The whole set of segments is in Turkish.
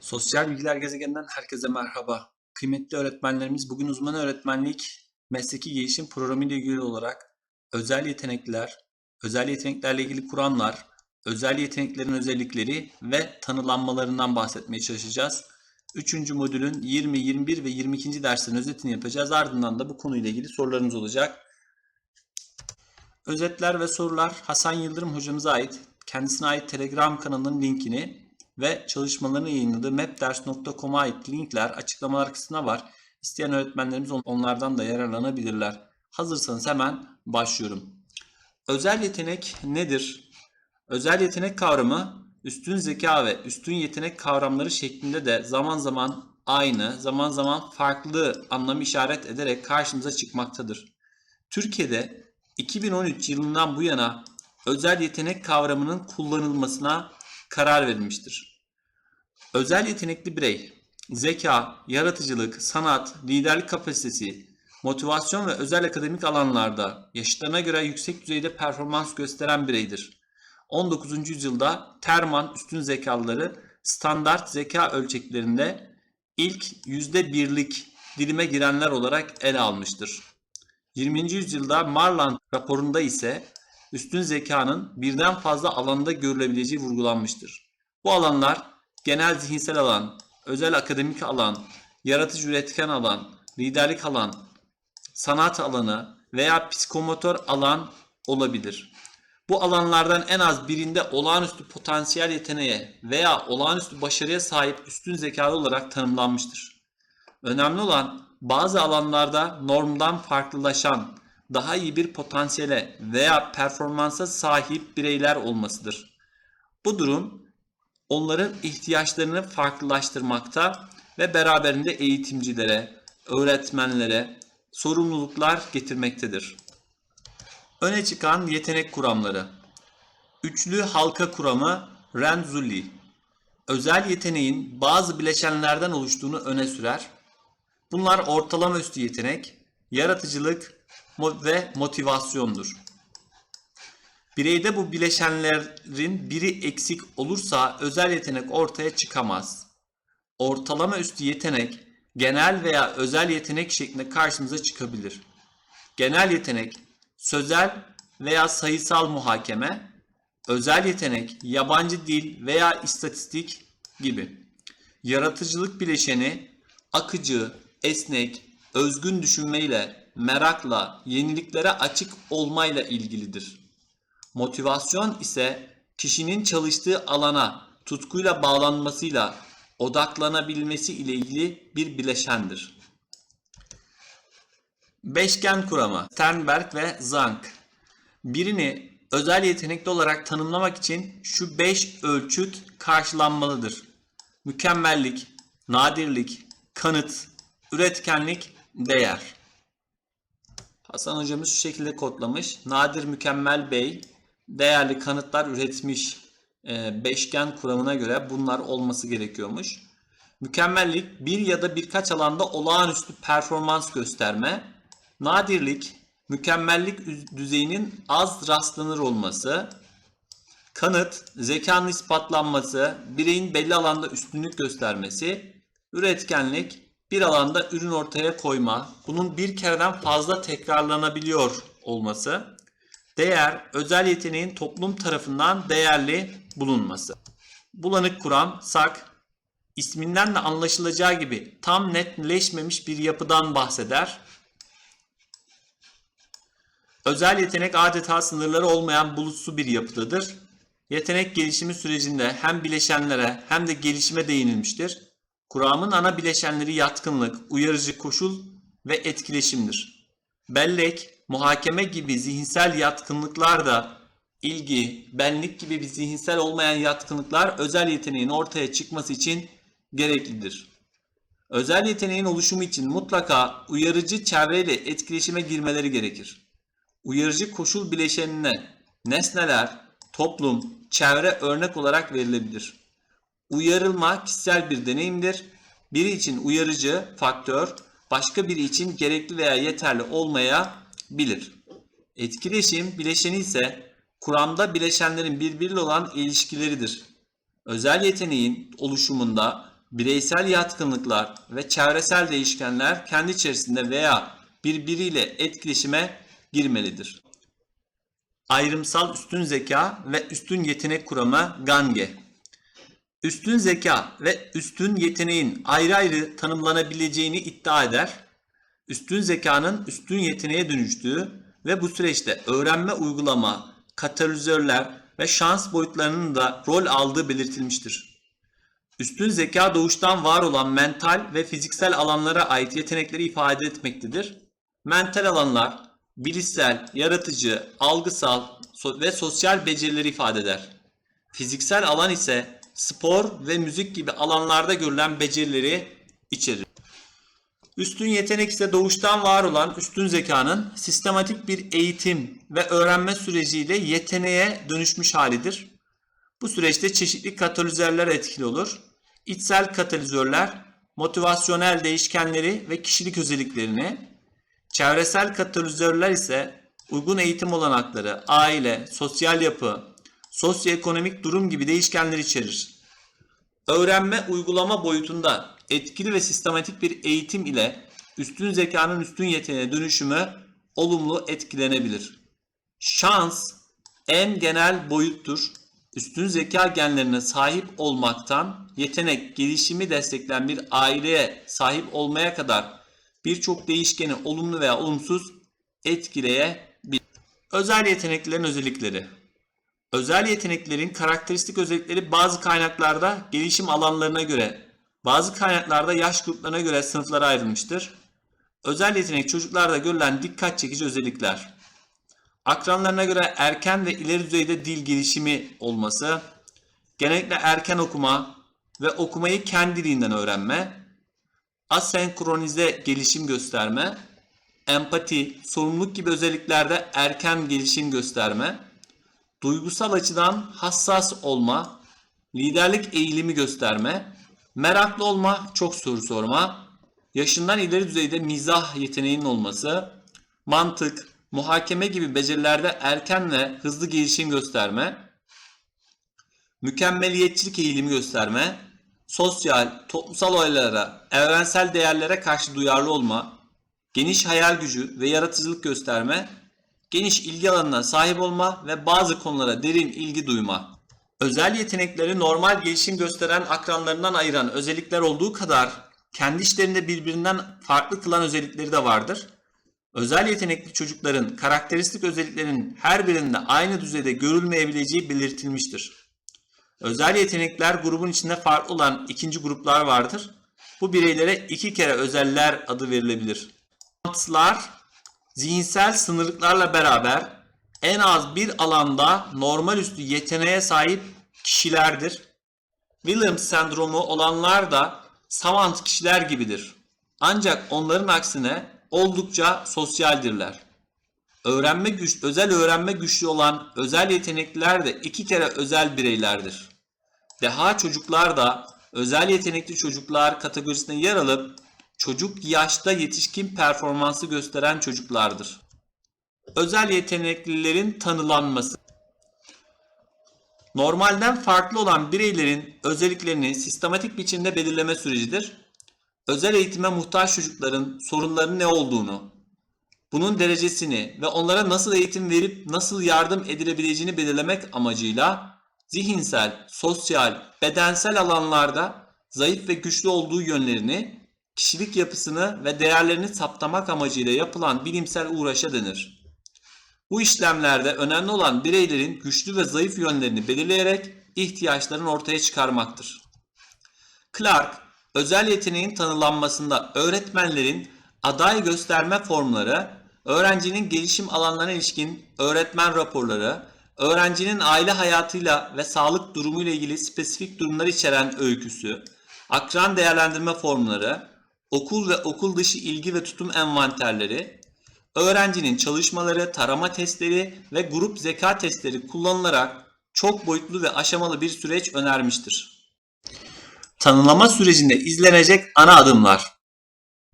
Sosyal Bilgiler Gezegeninden herkese merhaba. Kıymetli öğretmenlerimiz bugün uzman öğretmenlik mesleki gelişim programı ile ilgili olarak özel yetenekler, özel yeteneklerle ilgili kuramlar, özel yeteneklerin özellikleri ve tanılanmalarından bahsetmeye çalışacağız. Üçüncü modülün 20, 21 ve 22. derslerin özetini yapacağız. Ardından da bu konuyla ilgili sorularımız olacak. Özetler ve sorular Hasan Yıldırım hocamıza ait. Kendisine ait Telegram kanalının linkini ve çalışmalarını yayınladığı mapders.com'a ait linkler açıklamalar kısmına var. İsteyen öğretmenlerimiz on- onlardan da yararlanabilirler. Hazırsanız hemen başlıyorum. Özel yetenek nedir? Özel yetenek kavramı üstün zeka ve üstün yetenek kavramları şeklinde de zaman zaman aynı, zaman zaman farklı anlamı işaret ederek karşımıza çıkmaktadır. Türkiye'de 2013 yılından bu yana özel yetenek kavramının kullanılmasına karar verilmiştir. Özel yetenekli birey, zeka, yaratıcılık, sanat, liderlik kapasitesi, motivasyon ve özel akademik alanlarda yaşıtlarına göre yüksek düzeyde performans gösteren bireydir. 19. yüzyılda Terman üstün zekalıları standart zeka ölçeklerinde ilk %1'lik dilime girenler olarak ele almıştır. 20. yüzyılda Marland raporunda ise üstün zekanın birden fazla alanda görülebileceği vurgulanmıştır. Bu alanlar genel zihinsel alan, özel akademik alan, yaratıcı üretken alan, liderlik alan, sanat alanı veya psikomotor alan olabilir. Bu alanlardan en az birinde olağanüstü potansiyel yeteneğe veya olağanüstü başarıya sahip üstün zekalı olarak tanımlanmıştır. Önemli olan bazı alanlarda normdan farklılaşan, daha iyi bir potansiyele veya performansa sahip bireyler olmasıdır. Bu durum onların ihtiyaçlarını farklılaştırmakta ve beraberinde eğitimcilere, öğretmenlere sorumluluklar getirmektedir. Öne çıkan yetenek kuramları. Üçlü halka kuramı Renzulli. Özel yeteneğin bazı bileşenlerden oluştuğunu öne sürer. Bunlar ortalama üstü yetenek, yaratıcılık ve motivasyondur. Bireyde bu bileşenlerin biri eksik olursa özel yetenek ortaya çıkamaz. Ortalama üstü yetenek genel veya özel yetenek şeklinde karşımıza çıkabilir. Genel yetenek sözel veya sayısal muhakeme, özel yetenek yabancı dil veya istatistik gibi. Yaratıcılık bileşeni akıcı, esnek, özgün düşünmeyle, merakla, yeniliklere açık olmayla ilgilidir. Motivasyon ise kişinin çalıştığı alana tutkuyla bağlanmasıyla odaklanabilmesi ile ilgili bir bileşendir. Beşgen kuramı Sternberg ve Zank Birini özel yetenekli olarak tanımlamak için şu 5 ölçüt karşılanmalıdır. Mükemmellik, nadirlik, kanıt, üretkenlik, değer. Hasan hocamız şu şekilde kodlamış. Nadir mükemmel bey, değerli kanıtlar üretmiş e, beşgen kuramına göre bunlar olması gerekiyormuş. Mükemmellik bir ya da birkaç alanda olağanüstü performans gösterme. Nadirlik, mükemmellik üz- düzeyinin az rastlanır olması. Kanıt, zekanın ispatlanması, bireyin belli alanda üstünlük göstermesi. Üretkenlik, bir alanda ürün ortaya koyma, bunun bir kereden fazla tekrarlanabiliyor olması. Değer, özel yeteneğin toplum tarafından değerli bulunması. Bulanık kuram, sak, isminden de anlaşılacağı gibi tam netleşmemiş bir yapıdan bahseder. Özel yetenek adeta sınırları olmayan bulutsu bir yapıdadır. Yetenek gelişimi sürecinde hem bileşenlere hem de gelişime değinilmiştir. Kuramın ana bileşenleri yatkınlık, uyarıcı koşul ve etkileşimdir. Bellek, muhakeme gibi zihinsel yatkınlıklar da ilgi, benlik gibi bir zihinsel olmayan yatkınlıklar özel yeteneğin ortaya çıkması için gereklidir. Özel yeteneğin oluşumu için mutlaka uyarıcı çevreyle etkileşime girmeleri gerekir. Uyarıcı koşul bileşenine nesneler, toplum, çevre örnek olarak verilebilir. Uyarılma kişisel bir deneyimdir. Biri için uyarıcı faktör, başka biri için gerekli veya yeterli olmayabilir. Etkileşim bileşeni ise kuramda bileşenlerin birbiriyle olan ilişkileridir. Özel yeteneğin oluşumunda bireysel yatkınlıklar ve çevresel değişkenler kendi içerisinde veya birbiriyle etkileşime girmelidir. Ayrımsal üstün zeka ve üstün yetenek kuramı Gange. Üstün zeka ve üstün yeteneğin ayrı ayrı tanımlanabileceğini iddia eder. Üstün zekanın üstün yeteneğe dönüştüğü ve bu süreçte öğrenme uygulama, katalizörler ve şans boyutlarının da rol aldığı belirtilmiştir. Üstün zeka doğuştan var olan mental ve fiziksel alanlara ait yetenekleri ifade etmektedir. Mental alanlar bilişsel, yaratıcı, algısal ve sosyal becerileri ifade eder. Fiziksel alan ise spor ve müzik gibi alanlarda görülen becerileri içerir. Üstün yetenek ise doğuştan var olan üstün zekanın sistematik bir eğitim ve öğrenme süreciyle yeteneğe dönüşmüş halidir. Bu süreçte çeşitli katalizörler etkili olur. İçsel katalizörler motivasyonel değişkenleri ve kişilik özelliklerini, çevresel katalizörler ise uygun eğitim olanakları, aile, sosyal yapı, sosyoekonomik durum gibi değişkenler içerir. Öğrenme uygulama boyutunda etkili ve sistematik bir eğitim ile üstün zekanın üstün yeteneğe dönüşümü olumlu etkilenebilir. Şans en genel boyuttur. Üstün zeka genlerine sahip olmaktan yetenek, gelişimi destekleyen bir aileye sahip olmaya kadar birçok değişkeni olumlu veya olumsuz etkileyebilir. Özel yeteneklerin özellikleri Özel yeteneklerin karakteristik özellikleri bazı kaynaklarda gelişim alanlarına göre, bazı kaynaklarda yaş gruplarına göre sınıflara ayrılmıştır. Özel yetenek çocuklarda görülen dikkat çekici özellikler. Akranlarına göre erken ve ileri düzeyde dil gelişimi olması, genellikle erken okuma ve okumayı kendiliğinden öğrenme, asenkronize gelişim gösterme, empati, sorumluluk gibi özelliklerde erken gelişim gösterme, duygusal açıdan hassas olma, liderlik eğilimi gösterme, meraklı olma, çok soru sorma, yaşından ileri düzeyde mizah yeteneğinin olması, mantık, muhakeme gibi becerilerde erken ve hızlı gelişim gösterme, mükemmeliyetçilik eğilimi gösterme, sosyal, toplumsal olaylara, evrensel değerlere karşı duyarlı olma, geniş hayal gücü ve yaratıcılık gösterme, geniş ilgi alanına sahip olma ve bazı konulara derin ilgi duyma. Özel yetenekleri normal gelişim gösteren akranlarından ayıran özellikler olduğu kadar kendi işlerinde birbirinden farklı kılan özellikleri de vardır. Özel yetenekli çocukların karakteristik özelliklerinin her birinde aynı düzeyde görülmeyebileceği belirtilmiştir. Özel yetenekler grubun içinde farklı olan ikinci gruplar vardır. Bu bireylere iki kere özeller adı verilebilir. Sanatçılar zihinsel sınırlıklarla beraber en az bir alanda normal üstü yeteneğe sahip kişilerdir. Williams sendromu olanlar da savant kişiler gibidir. Ancak onların aksine oldukça sosyaldirler. Öğrenme güç, özel öğrenme güçlü olan özel yetenekliler de iki kere özel bireylerdir. Deha çocuklar da özel yetenekli çocuklar kategorisine yer alıp çocuk yaşta yetişkin performansı gösteren çocuklardır. Özel yeteneklilerin tanılanması Normalden farklı olan bireylerin özelliklerini sistematik biçimde belirleme sürecidir. Özel eğitime muhtaç çocukların sorunlarının ne olduğunu, bunun derecesini ve onlara nasıl eğitim verip nasıl yardım edilebileceğini belirlemek amacıyla zihinsel, sosyal, bedensel alanlarda zayıf ve güçlü olduğu yönlerini, kişilik yapısını ve değerlerini saptamak amacıyla yapılan bilimsel uğraşa denir. Bu işlemlerde önemli olan bireylerin güçlü ve zayıf yönlerini belirleyerek ihtiyaçlarını ortaya çıkarmaktır. Clark, özel yeteneğin tanılanmasında öğretmenlerin aday gösterme formları, öğrencinin gelişim alanlarına ilişkin öğretmen raporları, öğrencinin aile hayatıyla ve sağlık durumuyla ilgili spesifik durumları içeren öyküsü, akran değerlendirme formları, okul ve okul dışı ilgi ve tutum envanterleri, öğrencinin çalışmaları, tarama testleri ve grup zeka testleri kullanılarak çok boyutlu ve aşamalı bir süreç önermiştir. Tanımlama sürecinde izlenecek ana adımlar.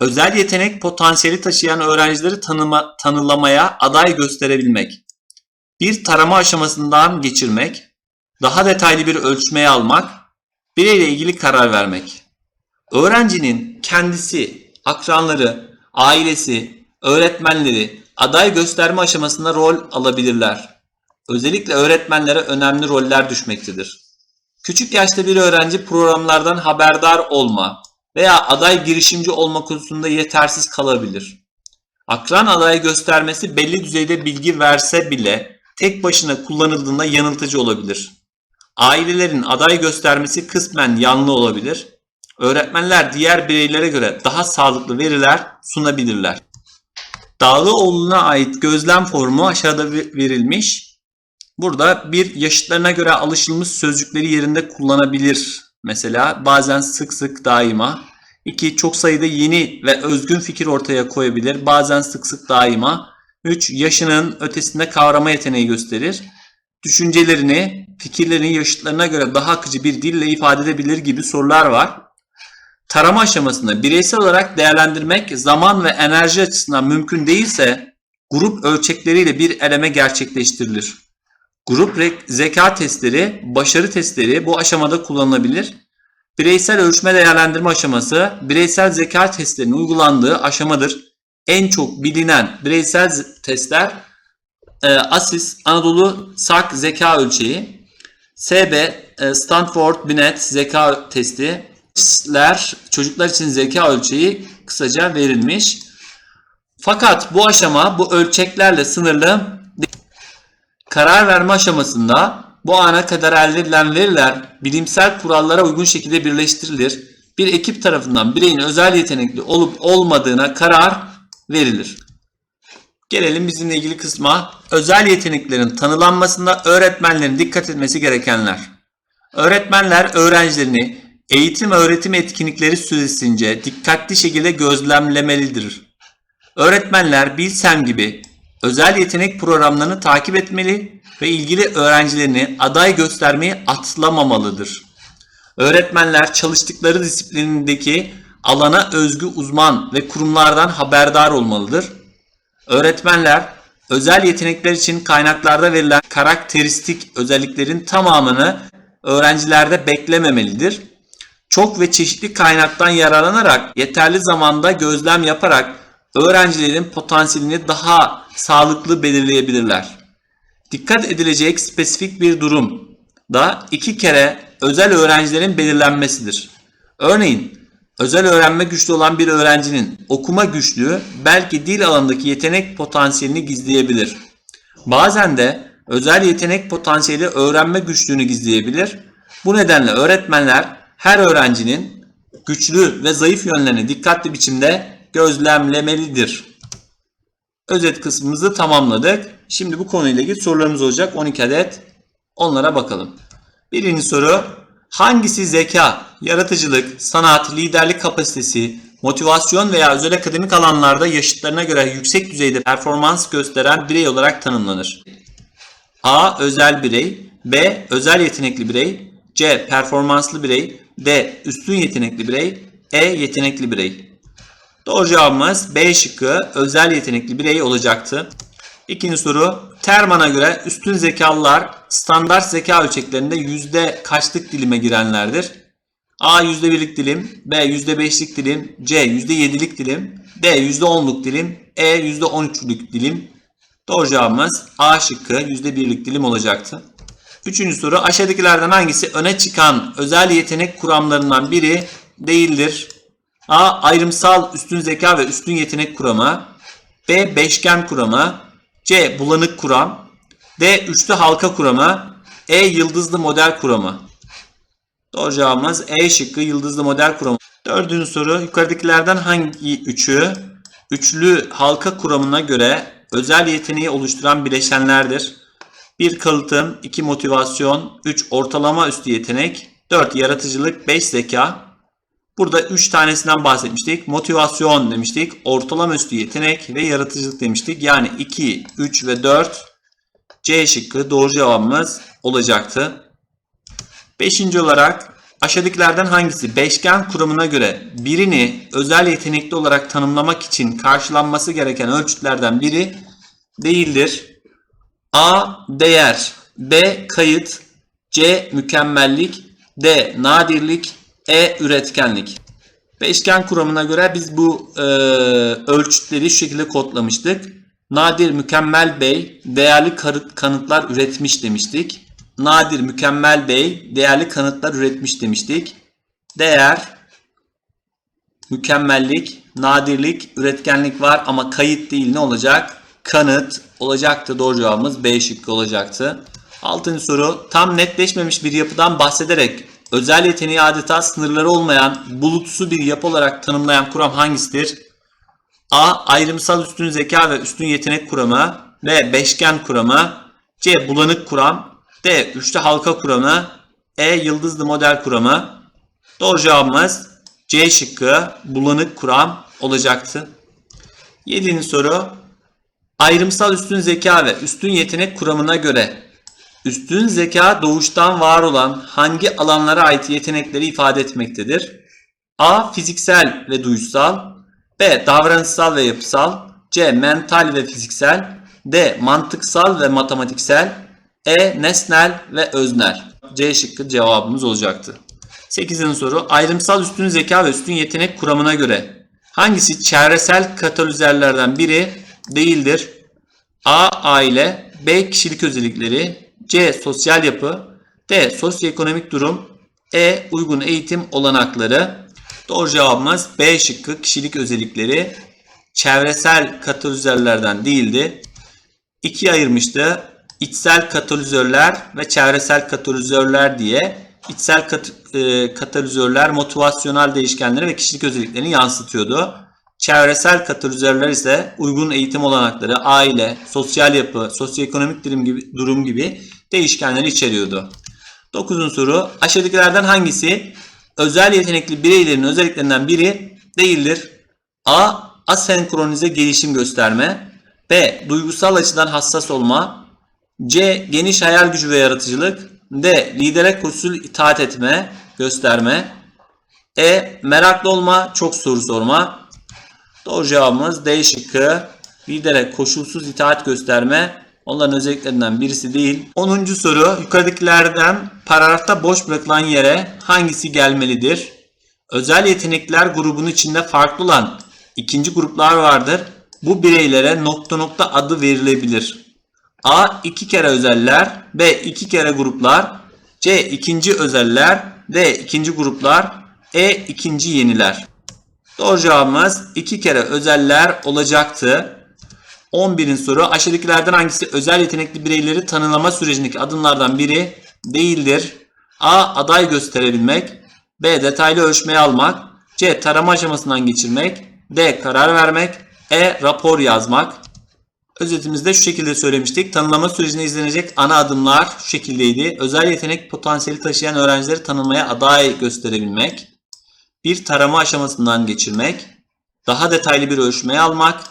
Özel yetenek potansiyeli taşıyan öğrencileri tanıma, tanılamaya aday gösterebilmek. Bir tarama aşamasından geçirmek, daha detaylı bir ölçmeye almak, bireyle ilgili karar vermek. öğrencinin kendisi, akranları, ailesi, öğretmenleri aday gösterme aşamasında rol alabilirler. Özellikle öğretmenlere önemli roller düşmektedir. Küçük yaşta bir öğrenci programlardan haberdar olma veya aday girişimci olma konusunda yetersiz kalabilir. Akran aday göstermesi belli düzeyde bilgi verse bile tek başına kullanıldığında yanıltıcı olabilir. Ailelerin aday göstermesi kısmen yanlı olabilir. Öğretmenler diğer bireylere göre daha sağlıklı veriler sunabilirler. Dağlıoğlu'na ait gözlem formu aşağıda verilmiş. Burada bir yaşıtlarına göre alışılmış sözcükleri yerinde kullanabilir. Mesela bazen sık sık daima. İki çok sayıda yeni ve özgün fikir ortaya koyabilir. Bazen sık sık daima. 3. Yaşının ötesinde kavrama yeteneği gösterir. Düşüncelerini, fikirlerini yaşıtlarına göre daha akıcı bir dille ifade edebilir gibi sorular var. Tarama aşamasında bireysel olarak değerlendirmek zaman ve enerji açısından mümkün değilse grup ölçekleriyle bir eleme gerçekleştirilir. Grup zeka testleri, başarı testleri bu aşamada kullanılabilir. Bireysel ölçme değerlendirme aşaması bireysel zeka testlerinin uygulandığı aşamadır. En çok bilinen bireysel testler e, ASIS Anadolu SAK zeka ölçeği, SB e, Stanford Binet zeka testi, ler çocuklar için zeka ölçeği kısaca verilmiş. Fakat bu aşama bu ölçeklerle sınırlı karar verme aşamasında bu ana kadar elde edilen veriler bilimsel kurallara uygun şekilde birleştirilir. Bir ekip tarafından bireyin özel yetenekli olup olmadığına karar verilir. Gelelim bizimle ilgili kısma. Özel yeteneklerin tanılanmasında öğretmenlerin dikkat etmesi gerekenler. Öğretmenler öğrencilerini eğitim öğretim etkinlikleri süresince dikkatli şekilde gözlemlemelidir. Öğretmenler Bilsem gibi özel yetenek programlarını takip etmeli ve ilgili öğrencilerini aday göstermeyi atlamamalıdır. Öğretmenler çalıştıkları disiplinindeki alana özgü uzman ve kurumlardan haberdar olmalıdır. Öğretmenler özel yetenekler için kaynaklarda verilen karakteristik özelliklerin tamamını öğrencilerde beklememelidir. Çok ve çeşitli kaynaktan yararlanarak yeterli zamanda gözlem yaparak öğrencilerin potansiyelini daha sağlıklı belirleyebilirler. Dikkat edilecek spesifik bir durum da iki kere özel öğrencilerin belirlenmesidir. Örneğin özel öğrenme güçlü olan bir öğrencinin okuma güçlüğü belki dil alanındaki yetenek potansiyelini gizleyebilir. Bazen de özel yetenek potansiyeli öğrenme güçlüğünü gizleyebilir. Bu nedenle öğretmenler her öğrencinin güçlü ve zayıf yönlerini dikkatli biçimde gözlemlemelidir. Özet kısmımızı tamamladık. Şimdi bu konuyla ilgili sorularımız olacak 12 adet. Onlara bakalım. Birinci soru. Hangisi zeka, yaratıcılık, sanat, liderlik kapasitesi, motivasyon veya özel akademik alanlarda yaşıtlarına göre yüksek düzeyde performans gösteren birey olarak tanımlanır? A. Özel birey B. Özel yetenekli birey C. Performanslı birey D. Üstün yetenekli birey E. Yetenekli birey Doğru cevabımız B şıkkı özel yetenekli birey olacaktı. İkinci soru. Terman'a göre üstün zekalılar standart zeka ölçeklerinde yüzde kaçlık dilime girenlerdir? A yüzde birlik dilim, B yüzde beşlik dilim, C yüzde yedilik dilim, D yüzde onluk dilim, E yüzde on üçlük dilim. Doğru cevabımız A şıkkı yüzde birlik dilim olacaktı. Üçüncü soru aşağıdakilerden hangisi öne çıkan özel yetenek kuramlarından biri değildir? A. Ayrımsal üstün zeka ve üstün yetenek kuramı. B. Beşgen kuramı. C. Bulanık kuram. D. Üçlü halka kuramı. E. Yıldızlı model kuramı. Doğru cevabımız E şıkkı yıldızlı model kuramı. Dördüncü soru yukarıdakilerden hangi üçü üçlü halka kuramına göre özel yeteneği oluşturan bileşenlerdir? 1 kalıtım, 2 motivasyon, 3 ortalama üstü yetenek, 4 yaratıcılık, 5 zeka. Burada 3 tanesinden bahsetmiştik. Motivasyon demiştik, ortalama üstü yetenek ve yaratıcılık demiştik. Yani 2, 3 ve 4 C şıkkı doğru cevabımız olacaktı. Beşinci olarak aşağıdakilerden hangisi beşgen kuramına göre birini özel yetenekli olarak tanımlamak için karşılanması gereken ölçütlerden biri değildir? A. Değer B. Kayıt C. Mükemmellik D. Nadirlik E. Üretkenlik Beşgen kuramına göre biz bu e, ölçütleri şu şekilde kodlamıştık. Nadir Mükemmel Bey değerli kanıtlar üretmiş demiştik. Nadir Mükemmel Bey değerli kanıtlar üretmiş demiştik. Değer, mükemmellik, nadirlik, üretkenlik var ama kayıt değil ne olacak? Kanıt olacaktı. Doğru cevabımız B şıkkı olacaktı. Altıncı soru. Tam netleşmemiş bir yapıdan bahsederek özel yeteneği adeta sınırları olmayan bulutsu bir yapı olarak tanımlayan kuram hangisidir? A. Ayrımsal üstün zeka ve üstün yetenek kuramı. B. Beşgen kuramı. C. Bulanık kuram. D. Üçlü halka kuramı. E. Yıldızlı model kuramı. Doğru cevabımız C şıkkı bulanık kuram olacaktı. Yedinci soru. Ayrımsal üstün zeka ve üstün yetenek kuramına göre üstün zeka doğuştan var olan hangi alanlara ait yetenekleri ifade etmektedir? A. Fiziksel ve duyusal B. Davranışsal ve yapısal C. Mental ve fiziksel D. Mantıksal ve matematiksel E. Nesnel ve öznel C şıkkı cevabımız olacaktı. 8. soru. Ayrımsal üstün zeka ve üstün yetenek kuramına göre hangisi çevresel katalizörlerden biri değildir? A. Aile B. Kişilik özellikleri C. Sosyal yapı D. Sosyoekonomik durum E. Uygun eğitim olanakları Doğru cevabımız B şıkkı kişilik özellikleri çevresel katalizörlerden değildi. İkiye ayırmıştı. İçsel katalizörler ve çevresel katalizörler diye. İçsel kat, e, katalizörler motivasyonel değişkenleri ve kişilik özelliklerini yansıtıyordu. Çevresel katalizörler ise uygun eğitim olanakları, aile, sosyal yapı, sosyoekonomik durum gibi, durum gibi değişkenleri içeriyordu. 9. soru. Aşağıdakilerden hangisi özel yetenekli bireylerin özelliklerinden biri değildir? A. Asenkronize gelişim gösterme. B. Duygusal açıdan hassas olma. C. Geniş hayal gücü ve yaratıcılık. D. Lidere koşul itaat etme, gösterme. E. Meraklı olma, çok soru sorma. Doğru cevabımız D şıkkı. Lidere koşulsuz itaat gösterme onların özelliklerinden birisi değil. 10. soru yukarıdakilerden paragrafta boş bırakılan yere hangisi gelmelidir? Özel yetenekler grubunun içinde farklı olan ikinci gruplar vardır. Bu bireylere nokta nokta adı verilebilir. A. iki kere özeller. B. iki kere gruplar. C. ikinci özeller. D. ikinci gruplar. E. ikinci yeniler. Doğru cevabımız iki kere özeller olacaktı. 11. soru aşağıdakilerden hangisi özel yetenekli bireyleri tanımlama sürecindeki adımlardan biri değildir? A. Aday gösterebilmek. B. Detaylı ölçmeye almak. C. Tarama aşamasından geçirmek. D. Karar vermek. E. Rapor yazmak. Özetimizde şu şekilde söylemiştik. Tanımlama sürecinde izlenecek ana adımlar şu şekildeydi. Özel yetenek potansiyeli taşıyan öğrencileri tanımaya aday gösterebilmek. Bir tarama aşamasından geçirmek. Daha detaylı bir ölçmeye almak.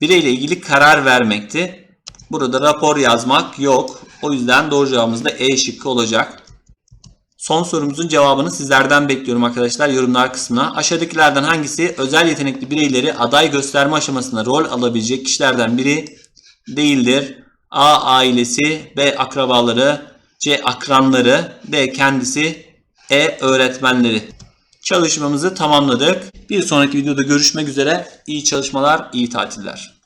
Bireyle ilgili karar vermekti. Burada rapor yazmak yok. O yüzden doğru cevabımız da E şıkkı olacak. Son sorumuzun cevabını sizlerden bekliyorum arkadaşlar yorumlar kısmına. Aşağıdakilerden hangisi özel yetenekli bireyleri aday gösterme aşamasında rol alabilecek kişilerden biri değildir? A. Ailesi B. Akrabaları C. Akranları D. Kendisi E. Öğretmenleri Çalışmamızı tamamladık. Bir sonraki videoda görüşmek üzere. İyi çalışmalar, iyi tatiller.